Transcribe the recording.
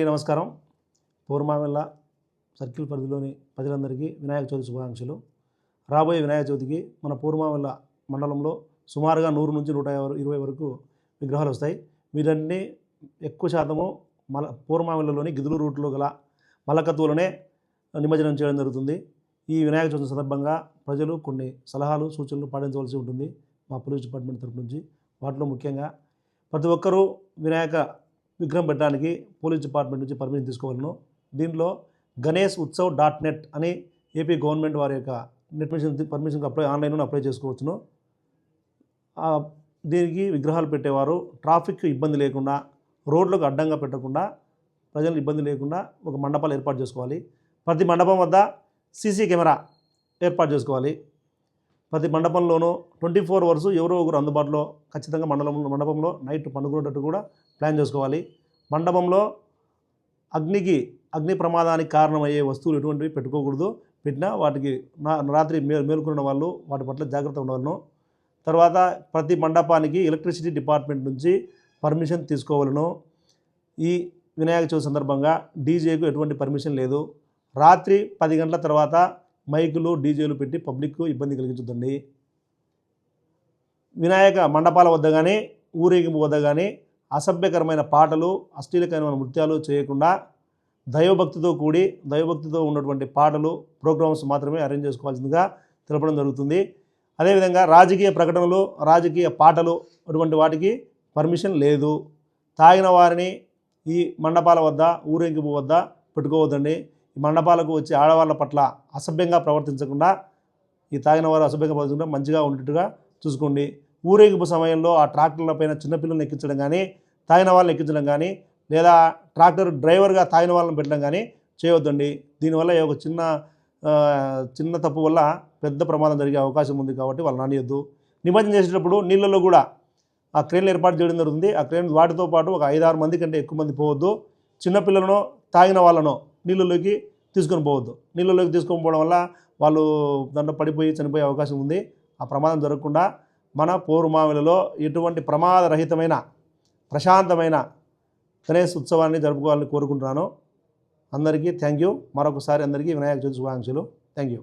నమస్కారం. పూర్మావెల్ల సర్కిల్ పరిధిలోని ప్రజలందరికీ వినాయక చవితి శుభాకాంక్షలు. రాబోయే వినాయక చవితికి మన పూర్మావెల్ల మండలంలో సుమారుగా నూరు నుంచి నూట యాభై- ఇరవై వరకు విగ్రహాలు వస్తాయి. వీరన్నీ ఎక్కువ శాతము మల పూర్మావెల్లలోని గిదులు రూట్లో గల మలకత్తులనే నిమజ్జనం చేయడం జరుగుతుంది. ఈ వినాయక చవితి సందర్భంగా ప్రజలు కొన్ని సలహాలు సూచనలు పాటించవలసి ఉంటుంది మా పోలీస్ డిపార్ట్మెంట్ తరపు నుంచి. వాటిలో ముఖ్యంగా ప్రతి ఒక్కరూ వినాయక విగ్రహం పెట్టడానికి పోలీస్ డిపార్ట్మెంట్ నుంచి పర్మిషన్ తీసుకోవాలను. దీనిలో గణేష్ ఉత్సవ్ డాట్ నెట్ అని ఏపీ గవర్నమెంట్ వారి యొక్క నెట్ పర్మిషన్ పర్మిషన్కి అప్లై ఆన్లైన్లో అప్లై చేసుకోవచ్చును. దీనికి విగ్రహాలు పెట్టేవారు. ట్రాఫిక్ ఇబ్బంది లేకుండా రోడ్లకు అడ్డంగా పెట్టకుండా ప్రజలకు ఇబ్బంది లేకుండా ఒక మండపాలు ఏర్పాటు చేసుకోవాలి. ప్రతి మండపం వద్ద సీసీ కెమెరా ఏర్పాటు చేసుకోవాలి. ప్రతి మండపంలోనూ ట్వంటీ ఫోర్ అవర్స్ ఎవరో ఒకరు అందుబాటులో ఖచ్చితంగా మండలంలో మండపంలో నైట్ పండుకునేటట్టు కూడా ప్లాన్ చేసుకోవాలి. మండపంలో అగ్నికి అగ్ని ప్రమాదానికి కారణమయ్యే వస్తువులు ఎటువంటివి పెట్టుకోకూడదు. పెట్టినా వాటికి నా రాత్రి మే మేలుకున్న వాళ్ళు వాటి పట్ల జాగ్రత్త ఉండవలను. తర్వాత ప్రతి మండపానికి ఎలక్ట్రిసిటీ డిపార్ట్మెంట్ నుంచి పర్మిషన్ తీసుకోవాలను. ఈ వినాయక చవితి సందర్భంగా డీజేకు ఎటువంటి పర్మిషన్ లేదు. రాత్రి పది గంటల తర్వాత మైకులు డీజేలు పెట్టి పబ్లిక్కు ఇబ్బంది కలిగించొద్దండి. వినాయక మండపాల వద్ద కానీ ఊరేగింపు వద్ద కానీ అసభ్యకరమైన పాటలు అశ్లీలకరమైన నృత్యాలు చేయకుండా దైవభక్తితో కూడి దైవభక్తితో ఉన్నటువంటి పాటలు ప్రోగ్రామ్స్ మాత్రమే అరేంజ్ చేసుకోవాల్సిందిగా తెలపడం జరుగుతుంది. అదేవిధంగా రాజకీయ ప్రకటనలు రాజకీయ పాటలు అటువంటి వాటికి పర్మిషన్ లేదు. తాగిన వారిని ఈ మండపాల వద్ద ఊరేగింపు వద్ద పెట్టుకోవద్దండి. ఈ మండపాలకు వచ్చే ఆడవాళ్ళ పట్ల అసభ్యంగా ప్రవర్తించకుండా ఈ తాగిన వారు అసభ్యంగా ప్రవర్తించకుండా మంచిగా ఉండేట్టుగా చూసుకోండి. ఊరేగింపు సమయంలో ఆ ట్రాక్టర్ల పైన చిన్నపిల్లల్ని ఎక్కించడం కానీ తాగిన వాళ్ళని ఎక్కించడం కానీ లేదా ట్రాక్టర్ డ్రైవర్గా తాగిన వాళ్ళని పెట్టడం కానీ చేయవద్దండి దీనివల్ల ఒక చిన్న చిన్న తప్పు వల్ల పెద్ద ప్రమాదం జరిగే అవకాశం ఉంది కాబట్టి వాళ్ళు నానియొద్దు నిమజ్జనం చేసేటప్పుడు నీళ్ళలో కూడా ఆ క్రేన్లు ఏర్పాటు చేయడం జరుగుతుంది. ఆ క్రేన్ వాటితో పాటు ఒక ఐదారు మంది కంటే ఎక్కువ మంది పోవద్దు. చిన్నపిల్లలను తాగిన వాళ్ళను నీళ్ళలోకి తీసుకొని పోవద్దు. నీళ్ళలోకి తీసుకొని పోవడం వల్ల వాళ్ళు దాంట్లో పడిపోయి చనిపోయే అవకాశం ఉంది. ఆ ప్రమాదం జరగకుండా మన పౌరుమావిలలో ఎటువంటి ప్రమాదరహితమైన ప్రశాంతమైన గణేష్ ఉత్సవాన్ని జరుపుకోవాలని కోరుకుంటున్నాను. అందరికీ థ్యాంక్ యూ. మరొకసారి అందరికీ వినాయక చవితి శుభాకాంక్షలు. Thank you.